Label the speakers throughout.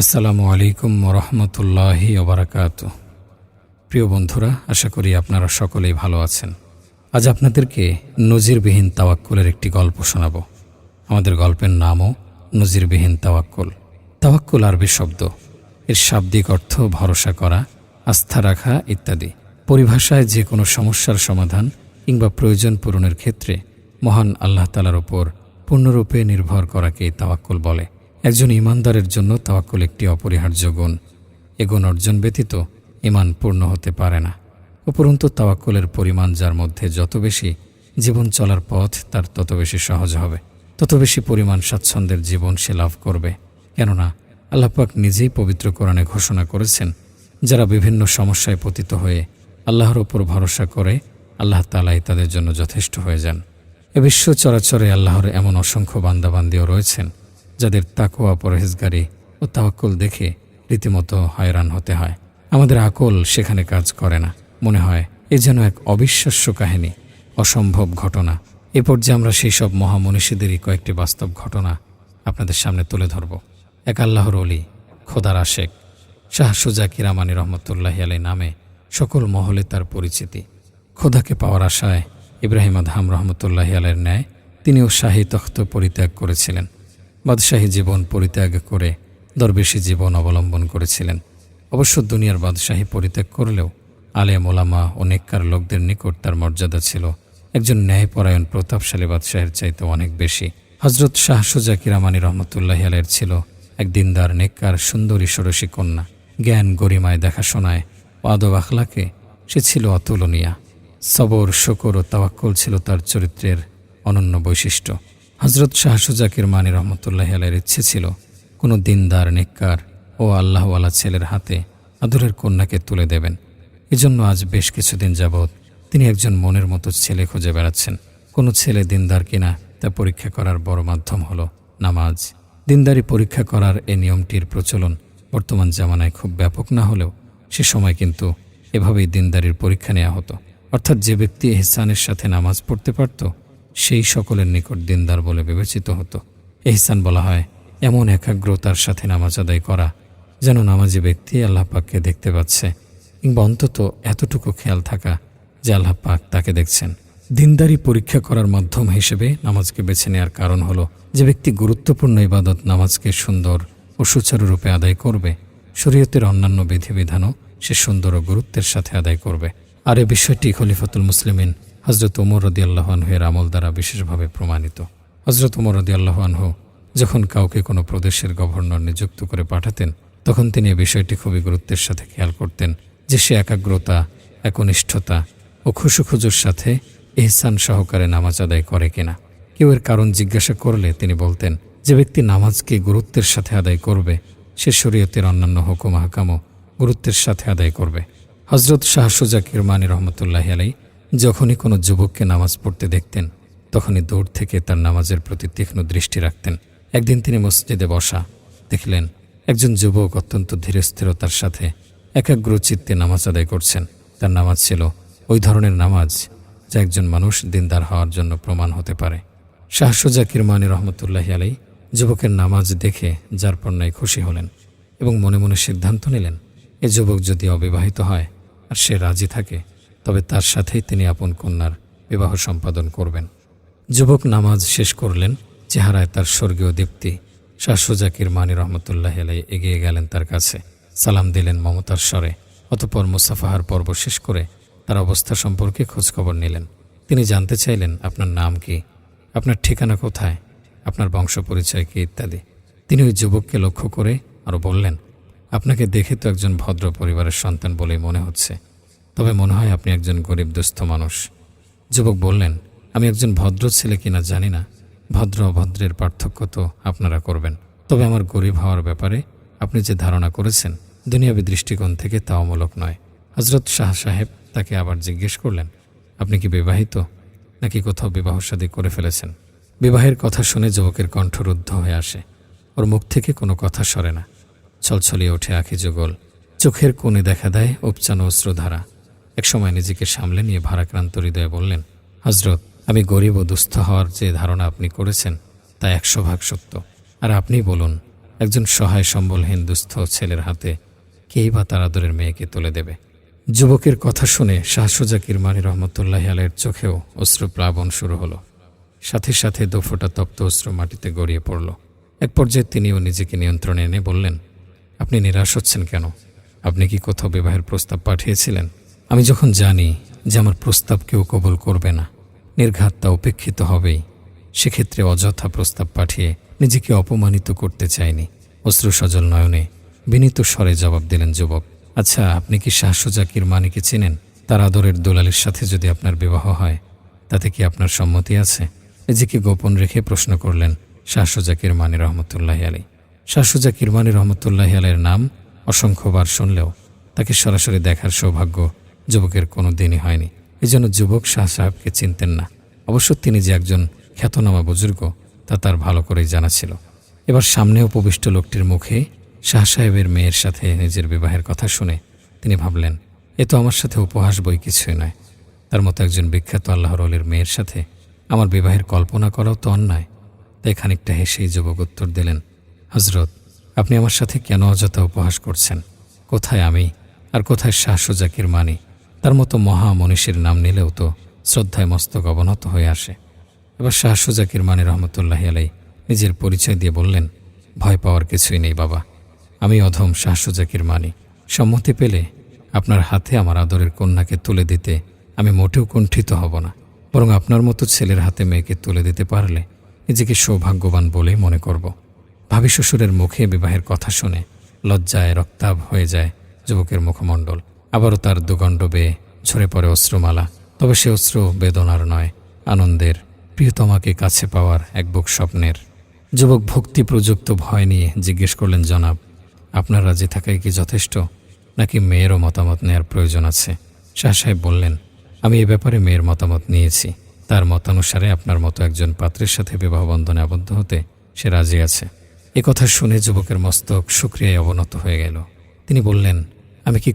Speaker 1: আসসালামু আলাইকুম রহমতুল্লাহি ওবরাকাত প্রিয় বন্ধুরা, আশা করি আপনারা সকলেই ভালো আছেন। আজ আপনাদেরকে নজিরবিহীন তাওয়াক্কুলের একটি গল্প শোনাব। আমাদের গল্পের নামও নজিরবিহীন তাওয়াক্কুল। তাওয়াক্কুল আরবি শব্দ। এর শাব্দিক অর্থ ভরসা করা, আস্থা রাখা ইত্যাদি। পরিভাষায় যে কোনো সমস্যার সমাধান কিংবা প্রয়োজন পূরণের ক্ষেত্রে মহান আল্লাহ তালার ওপর পূর্ণরূপে নির্ভর করাকেই তাওয়াক্কুল বলে। একজন ইমানদারের জন্য তাওয়াক্কুল একটি অপরিহার্য গুণ। এ গুণ অর্জন ব্যতীত ইমান পূর্ণ হতে পারে না। উপরন্তু তাওয়াক্কুলের পরিমাণ যার মধ্যে যত বেশি জীবন চলার পথ, তার তত বেশি সহজ হবে। তত বেশি পরিমাণ স্বাচ্ছন্দ্যের জীবন সে লাভ করবে। কেননা আল্লাপাক নিজেই পবিত্র কোরআনে ঘোষণা করেছেন, যারা বিভিন্ন সমস্যায় পতিত হয়ে আল্লাহর ওপর ভরসা করে, আল্লাহ তালাই তাদের জন্য যথেষ্ট হয়ে যান। এ বিশ্ব চরাচরে আল্লাহর এমন অসংখ্য বান্দাবান্দিও রয়েছেন যাদের তাকোয়া পরহেজগারি ও তাওয়াক্কুল দেখে রীতিমতো হয়রান হতে হয়। আমাদের আকল সেখানে কাজ করে না। মনে হয় এ যেন এক অবিশ্বাস্য কাহিনী, অসম্ভব ঘটনা। এ পর্যায়ে আমরা সেই সব মহামনীষীদেরই কয়েকটি বাস্তব ঘটনা আপনাদের সামনে তুলে ধরব। এক আল্লাহর অলি খোদার আশেক, শাহ সুজা কিরামানি রহমতুল্লাহ আলাই নামে সকল মহলে তার পরিচিতি। খোদাকে পাওয়ার আশায় ইব্রাহিম আদহাম রহমতুল্লাহ আলের ন্যায় তিনিও শাহী তখ্ত পরিত্যাগ করেছিলেন। বাদশাহী জীবন পরিত্যাগ করে দরবেশী জীবন অবলম্বন করেছিলেন। অবশ্য দুনিয়ার বাদশাহী পরিত্যাগ করলেও আলেম ওলামা ও নেককার লোকদের নিকট তার মর্যাদা ছিল। একজন ন্যায়পরায়ণ, প্রতাপশালী বাদশাহের চাইতে অনেক বেশি। হজরত শাহ সুজা কিরামানি রহমতুল্লাহ আলের ছিল এক দিনদার, নেককার, সুন্দরী, ষোড়শী কন্যা। জ্ঞান গরিমায় দেখাশোনায় ও আদব আখলাকে সে ছিল অতুলনীয়া। সবর, শকর ও তাওয়াক্কুল ছিল তার চরিত্রের অনন্য বৈশিষ্ট্য। হজরত শাহ সুজাকির মানি রহমতুল্লাহ আলের ইচ্ছে ছিল, কোনো দিনদার, নেককার ও আল্লাহওয়ালা ছেলের হাতে আদরের কন্যাকে তুলে দেবেন। এজন্য আজ বেশ কিছুদিন যাবৎ তিনি একজন মনের মতো ছেলে খুঁজে বেড়াচ্ছেন। কোনো ছেলে দিনদার কিনা তা পরীক্ষা করার বড় মাধ্যম হলো নামাজ। দিনদারি পরীক্ষা করার এই নিয়মটির প্রচলন বর্তমান জামানায় খুব ব্যাপক না হলেও সে সময় কিন্তু এভাবেই দিনদারির পরীক্ষা নেওয়া হতো। অর্থাৎ যে ব্যক্তি এহসানের সাথে নামাজ পড়তে পারত সেই সকলের নিকট দিনদার বলে বিবেচিত হতো। এহসান বলা হয়, এমন একাগ্রতার সাথে নামাজ আদায় করা, যেন নামাজি ব্যক্তি আল্লাহ পাককে দেখতে পাচ্ছে, কিংবা অন্তত এতটুকু খেয়াল থাকা যে আল্লাহ পাক তাকে দেখছেন। দিনদারি পরীক্ষা করার মাধ্যম হিসেবে নামাজকে বেছে নেওয়ার কারণ হলো যে ব্যক্তি গুরুত্বপূর্ণ ইবাদত নামাজকে সুন্দর ও সুচারুরূপে আদায় করবে। শরীয়তের অন্যান্য বিধিবিধানও সে সুন্দর ও গুরুত্বের সাথে আদায় করবে। আর এ বিষয়টি খলিফাতুল মুসলিমিন হজরত ওমর রদি আল্লাহানহের আমল দ্বারা বিশেষভাবে প্রমাণিত। হজরত ওমর রদি আল্লাহানহ যখন কাউকে কোনো প্রদেশের গভর্নর নিযুক্ত করে পাঠাতেন, তখন তিনি এ বিষয়টি খুবই গুরুত্বের সাথে খেয়াল করতেন যে সে একাগ্রতা, একনিষ্ঠতা ও খুশুখুজুর সাথে এহসান সহকারে নামাজ আদায় করে কিনা। কেউ এর কারণ জিজ্ঞাসা করলে তিনি বলতেন, যে ব্যক্তি নামাজকে গুরুত্বের সাথে আদায় করবে, সে শরীয়তের অন্যান্য হুকুম হাকামও গুরুত্বের সাথে আদায় করবে। হজরত শাহ সুজাকির মানি রহমতুল্লাহ আলাই যখনই কোনো যুবককে নামাজ পড়তে দেখতেন, তখনই দূর থেকে তার নামাজের প্রতি তীক্ষ্ণ দৃষ্টি রাখতেন। একদিন তিনি মসজিদে বসা দেখলেন, একজন যুবক অত্যন্ত ধীরস্থিরতার সাথে একাগ্র চিত্তে নামাজ আদায় করছেন। তার নামাজ ছিল ওই ধরনের নামাজ যা একজন মানুষ দিনদার হওয়ার জন্য প্রমাণ হতে পারে। শাহ সুজাকির মানি রহমতুল্লাহ আলাই যুবকের নামাজ দেখে যার পণ্যায় খুশি হলেন এবং মনে মনে সিদ্ধান্ত নিলেন, এ যুবক যদি অবিবাহিত হয় আর সে রাজি থাকে তবে তার সাথেই তিনি আপন কন্যার বিবাহ সম্পাদন করবেন। যুবক নামাজ শেষ করলেন, চেহারায় তার স্বর্গীয় দীপ্তি, শাহ সুজাকির মানি রহমতুল্লাহ আলাই এগিয়ে গেলেন তার কাছে। সালাম দিলেন মমতার স্বরে, অতপর মুসাফাহার পর্ব শেষ করে তার অবস্থা সম্পর্কে খোঁজখবর নিলেন। তিনি জানতে চাইলেন, আপনার নাম কি? আপনার ঠিকানা কোথায়? আপনার বংশ পরিচয় কি? ইত্যাদি। তিনি ওই যুবককে লক্ষ্য করে আরও বললেন, আপনাকে দেখে তো একজন ভদ্র পরিবারের সন্তান বলেই মনে হচ্ছে। তবে মনে হয় আপনি একজন গরিব দুস্থ মানুষ। যুবক বললেন, আমি একজন ভদ্র ছেলে কিনা জানি না। ভদ্র অভদ্রের পার্থক্য তো আপনারা করবেন। তবে আমার গরিব হওয়ার ব্যাপারে আপনি যে ধারণা করেছেন, দুনিয়াবী দৃষ্টিকোণ থেকে তা অমূলক নয়। হজরত শাহ সাহেব তাকে আবার জিজ্ঞেস করলেন, আপনি কি বিবাহিত? নাকি কোথাও বিবাহ শাদী করে ফেলেছেন? বিবাহের কথা শুনে যুবকের কণ্ঠ রুদ্ধ হয়ে আসে। ওর মুখ থেকে কোনো কথা সরে না। ছলছলিয়ে ওঠে আখি যুগল। চোখের কোণে দেখা দেয় উপচানো অশ্রুধারা। একসময় নিজেকে সামলে নিয়ে ভারাক্রান্ত হৃদয়ে বললেন হজরত আমি গরিব ও দুস্থ হওয়ার যে ধারণা আপনি করেছেন, তা একশো ভাগ সত্য। আর আপনি বলুন, একজন সহায় সম্বলহীন দুস্থ ছেলের হাতে কেই বা তার আদরের মেয়েকে তুলে দেবে? যুবকের কথা শুনে শাহসুজা কিরমানি রহমতুল্লাহ আলের চোখেও অশ্রুপ্লাবন শুরু হলো। সাথে সাথে দোফোটা তপ্ত অশ্রু মাটিতে গড়িয়ে পড়ল। এক পর্যায়ে তিনিও নিজেকে নিয়ন্ত্রণে এনে বললেন, আপনি নিরাশ হচ্ছেন কেন? আপনি কি কোথাও বিবাহের প্রস্তাব পাঠিয়েছিলেন? আমি যখন জানি যে আমার প্রস্তাব কেউ কবল করবে না, নির্ঘাত তা উপেক্ষিত হবেই। সেক্ষেত্রে অযথা প্রস্তাব পাঠিয়ে নিজেকে অপমানিত করতে চাইনি। অশ্রু সজল নয়নে বিনীত স্বরে জবাব দিলেন যুবক আচ্ছা আপনি কি শাহসুজাকির মানিকে চেনেন? তার আদরের দোলালের সাথে যদি আপনার বিবাহ হয়, তাতে কি আপনার সম্মতি আছে? নিজেকে গোপন রেখে প্রশ্ন করলেন শাহসুজাকির মানি রহমতুল্লাহ আলী শাহসুজাকির মানি রহমতুল্লাহ আলের নাম অসংখ্যবার শুনলেও তাকে সরাসরি দেখার সৌভাগ্য যুবকের কোনো দিনই হয়নি। এজন্য যুবক শাহ সাহেবকে চিনতেন না। অবশ্য তিনি যে একজন খ্যাতনামা বুজুর্গ, তা তার ভালো করেই জানা ছিল। এবার সামনে উপবিষ্ট লোকটির মুখে শাহ সাহেবের মেয়ের সাথে নিজের বিবাহের কথা শুনে তিনি ভাবলেন, এ তো আমার সাথে উপহাস বই কিছুই নয়। তার মতো একজন বিখ্যাত আল্লাহর অলির মেয়ের সাথে আমার বিবাহের কল্পনা করাও তো অন্যায়। তাই খানিকটা হেসেই যুবক উত্তর দিলেন হজরত আপনি আমার সাথে কেন অযথা উপহাস করছেন? কোথায় আমি? আর কোথায় শাহ সুজাকির মানি? তার মতো মহা মনীষীর নাম নিলেও তো শ্রদ্ধায় মস্তক অবনত হয়ে আসে। এবার শাহ সুজাকির মানি রহমতুল্লাহ আলাই নিজের পরিচয় দিয়ে বললেন, ভয় পাওয়ার কিছুই নেই বাবা। আমি অধম শাহ সুজাকির মানি। সম্মতি পেলে আপনার হাতে আমার আদরের কন্যাকে তুলে দিতে আমি মোটেও কুণ্ঠিত হব না। বরং আপনার মতো ছেলের হাতে মেয়েকে তুলে দিতে পারলে নিজেকে সৌভাগ্যবান বলেই মনে করব। ভাবি শ্বশুরের মুখে বিবাহের কথা শুনে লজ্জায় রক্তাভ হয়ে যায় যুবকের মুখমণ্ডল। আবারও তার দুগণ্ড বেয়ে ঝরে পড়ে অশ্রুমালা। তবে সে অশ্রু বেদনার নয়, আনন্দের, প্রিয়তমাকে কাছে পাওয়ার এক বুক স্বপ্নের। যুবক ভক্তি প্রযুক্ত ভয় নিয়ে জিজ্ঞেস করলেন, জনাব, আপনার রাজি থাকাই কি যথেষ্ট? নাকি মেয়েরও মতামত নেয়ার প্রয়োজন আছে? শাহ সাহেব বললেন, আমি এ ব্যাপারে মেয়ের মতামত নিয়েছি। তার মতানুসারে আপনার মতো একজন পাত্রের সাথে বিবাহ বন্ধনে আবদ্ধ হতে সে রাজি আছে। কথা শুনে যুবকের মস্তক সুক্রিয়ায় অবনত হয়ে গেল। তিনি বললেন আমি কি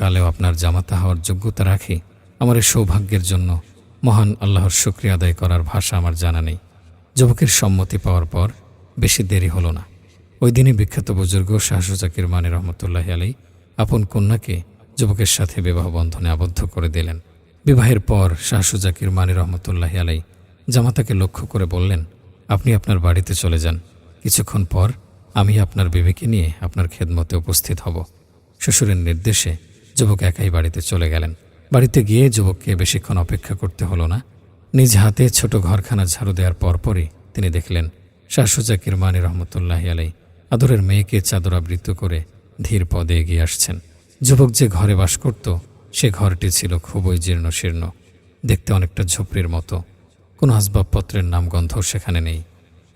Speaker 1: কালেও আপনার জামাতা হওয়ার যোগ্যতা রাখি? আমার এই সৌভাগ্যের জন্য মহান আল্লাহর শুক্রিয়া আদায় করার ভাষা আমার জানা নেই। যুবকের সম্মতি পাওয়ার পর বেশি দেরি হলো না। ওই দিনই বিখ্যাত বুজুর্গ শাহসুজাকির মানে রহমতুল্লাহ আলী আপন কন্যাকে যুবকের সাথে বিবাহ বন্ধনে আবদ্ধ করে দিলেন। বিবাহের পর শাহসুজাকির মানে রহমতুল্লাহ আলাই জামাতাকে লক্ষ্য করে বললেন, আপনি আপনার বাড়িতে চলে যান। কিছুক্ষণ পর আমি আপনার বিবেকে নিয়ে আপনার খেদমতে উপস্থিত হব। শ্বশুরের নির্দেশে যুবক একাই বাড়িতে চলে গেলেন। বাড়িতে গিয়ে যুবককে বেশিক্ষণ অপেক্ষা করতে হলো না। নিজ হাতে ছোট ঘরখানা ঝাড়ু দেওয়ার পরপরই তিনি দেখলেন শাহসুজাকির মানে রহমতুল্লাহ আলাই আদরের মেয়েকে চাদর আবৃত করে ধীর পদে এগিয়ে আসছেন। যুবক যে ঘরে বাস করত, সে ঘরটি ছিল খুবই জীর্ণ শীর্ণ দেখতে অনেকটা ঝুপড়ির মতো। কোনো আসবাবপত্রের নামগন্ধ সেখানে নেই,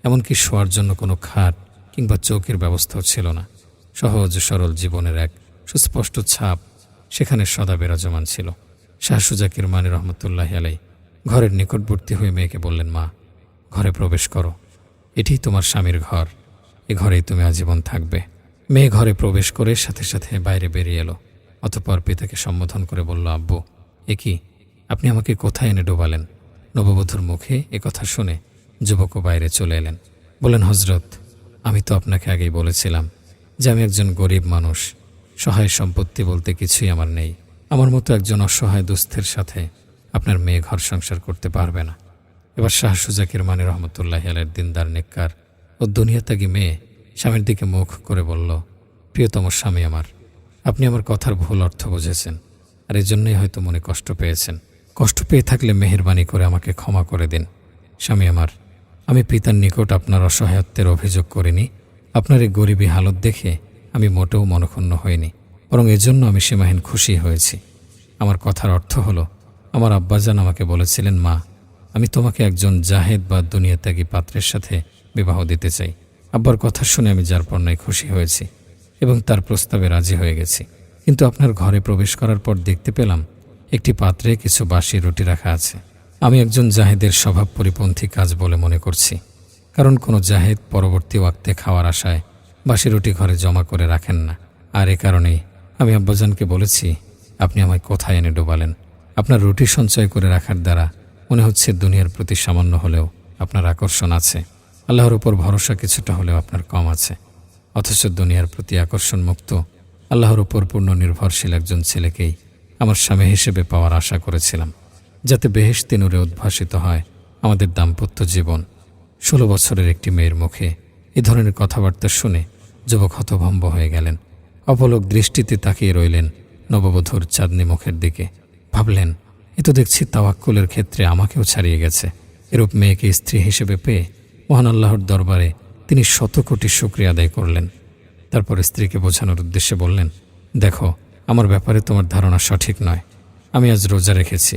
Speaker 1: এমনকি শোয়ার জন্য কোনো খাট কিংবা চৌকির ব্যবস্থাও ছিল না। সহজ সরল জীবনের এক সুস্পষ্ট ছাপ সেখানে সদা বিরাজমান ছিল। শাহসুজাকির মানে রহমতুল্লাহ আলাই ঘরের নিকটবর্তী হয়ে মেয়েকে বললেন, মা, ঘরে প্রবেশ করো। এটিই তোমার স্বামীর ঘর। এ ঘরেই তুমি আজীবন থাকবে। মেয়ে ঘরে প্রবেশ করে সাথে সাথে বাইরে বেরিয়ে এলো। অতপর পিতাকে সম্বোধন করে বলল, আব্বু, এ কি? আপনি আমাকে কোথায় এনে ডোবালেন? নববধূর মুখে এ কথা শুনে যুবকও বাইরে চলে এলেন। বলেন হজরত আমি তো আপনাকে আগেই বলেছিলাম যে আমি একজন গরিব মানুষ। সহায় সম্পত্তি বলতে কিছুই আমার নেই। আমার মতো একজন অসহায় দুস্থের সাথে আপনার মেয়ে ঘর সংসার করতে পারবে না। এবার শাহ সুজাকির মানে রহমতুল্লাহ আলের দিনদার নেককার ও দুনিয়াত্যাগী মেয়ে স্বামীর দিকে মুখ করে বলল, প্রিয়তম স্বামী আমার, আপনি আমার কথার ভুল অর্থ বুঝেছেন আর এই জন্যই হয়তো মনে কষ্ট পেয়েছেন। কষ্ট পেয়ে থাকলে মেহেরবানি করে আমাকে ক্ষমা করে দিন। স্বামী আমার, আমি পিতার নিকট আপনার অসহায়ত্বের অভিযোগ করিনি। আপনার এই গরিবী হালত দেখে আমি মোটেও মনক্ষুণ্ণ হইনি, বরং এজন্য আমি সীমাহীন খুশি হয়েছি। আমার কথার অর্থ হলো, আমার আব্বাজান আমাকে বলেছিলেন, মা, আমি তোমাকে একজন জাহেদ বা দুনিয়াত্যাগী পাত্রের সাথে বিবাহ দিতে চাই। আব্বার কথা শুনে আমি যার পণ্যায় খুশি হয়েছি এবং তার প্রস্তাবে রাজি হয়ে গেছি। কিন্তু আপনার ঘরে প্রবেশ করার পর দেখতে পেলাম, একটি পাত্রে কিছু বাসি রুটি রাখা আছে। আমি একজন জাহেদের স্বভাব পরিপন্থী কাজ বলে মনে করছি, কারণ কোনো জাহেদ পরবর্তী ওয়াক্তে খাওয়ার আশায় বাসি রুটি ঘরে জমা করে রাখেন না। আর এ কারণেই আমি আব্বাজানকে বলেছি, আপনি আমায় কোথায় এনে ডোবালেন? আপনার রুটি সঞ্চয় করে রাখার দ্বারা মনে হচ্ছে দুনিয়ার প্রতি সামান্য হলেও আপনার আকর্ষণ আছে। আল্লাহর উপর ভরসা কিছুটা হলেও আপনার কম আছে। অথচ দুনিয়ার প্রতি আকর্ষণ মুক্ত, আল্লাহর উপর পূর্ণ নির্ভরশীল একজন ছেলেকেই আমার স্বামী হিসেবে পাওয়ার আশা করেছিলাম, যাতে বেহেশতি নূরে উদ্ভাসিত হয় আমাদের দাম্পত্য জীবন। ষোলো বছরের একটি মেয়ের মুখে এ ধরনের কথাবার্তা শুনে যুবক হতভম্ব হয়ে গেলেন। অপলক দৃষ্টিতে তাকিয়ে রইলেন নববধূর চাঁদনি মুখের দিকে। ভাবলেন, এ তো দেখছি তাওয়াক্কুলের ক্ষেত্রে আমাকেও ছাড়িয়ে গেছে। এরূপ মেয়েকে স্ত্রী হিসেবে পেয়ে মহান আল্লাহর দরবারে তিনি শত কোটি শুক্রিয়া আদায় করলেন। তারপর স্ত্রীকে বোঝানোর উদ্দেশ্যে বললেন, দেখো, আমার ব্যাপারে তোমার ধারণা সঠিক নয়। আমি আজ রোজা রেখেছি।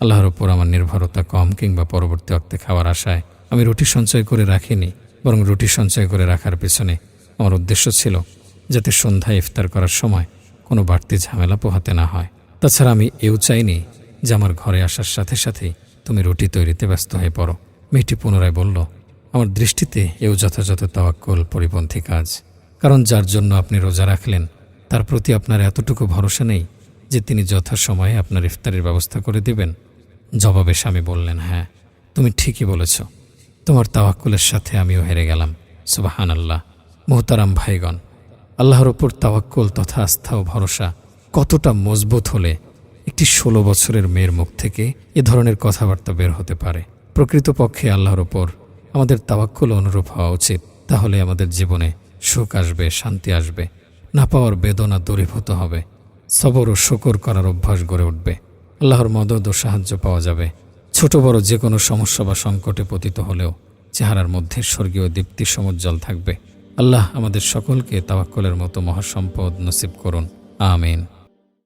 Speaker 1: আল্লাহর ওপর আমার নির্ভরতা কম কিংবা পরবর্তী অক্তে খাওয়ার আশায় আমি রুটি সঞ্চয় করে রাখিনি, বরং রুটি সঞ্চয় করে রাখার পেছনে আমার উদ্দেশ্য ছিল যাতে সন্ধ্যায় ইফতার করার সময় কোনো বাড়তি ঝামেলা পোহাতে না হয়। তাছাড়া আমি এও চাইনি যে আমার ঘরে আসার সাথে সাথেই তুমি রুটি তৈরিতে ব্যস্ত হয়ে পড়ো। মেয়েটি পুনরায় বলল, আমার দৃষ্টিতে এও যথাযথ তাওয়াক্কুল, পরিপন্থী কাজ। কারণ যার জন্য আপনি রোজা রাখলেন, তার প্রতি আপনার এতটুকু ভরসা নেই যে তিনি যথাসময়ে আপনার ইফতারের ব্যবস্থা করে দিবেন। জবাবে স্বামী বললেন হ্যাঁ তুমি ঠিকই বলেছ। তোমার তাওয়াক্কুলের সাথে আমিও হেরে গেলাম। সুবাহান আল্লাহ মোহতারাম ভাইগণ, আল্লাহর ওপর তাওয়াক্কল তথা আস্থা ও ভরসা কতটা মজবুত হলে একটি ষোলো বছরের মেয়ের মুখ থেকে এ ধরনের কথাবার্তা বের হতে পারে। প্রকৃতপক্ষে আল্লাহর ওপর আমাদের তাওয়াক্কল অনুরূপ হওয়া উচিত। তাহলে আমাদের জীবনে সুখ আসবে, শান্তি আসবে, না পাওয়ার বেদনা দূরীভূত হবে, সবর ও শকর করার অভ্যাস গড়ে উঠবে। আল্লাহর মদত ও সাহায্য পাওয়া যাবে। ছোট বড় যে কোনো সমস্যা বা সংকটে পতিত হলেও চেহারার মধ্যে স্বর্গীয় দীপ্তি সমুজ্জ্বল থাকবে। আল্লাহ আমাদের সকলকে তাওয়াক্কলের মতো মহাসম্পদ নসিব করুন। আমিন।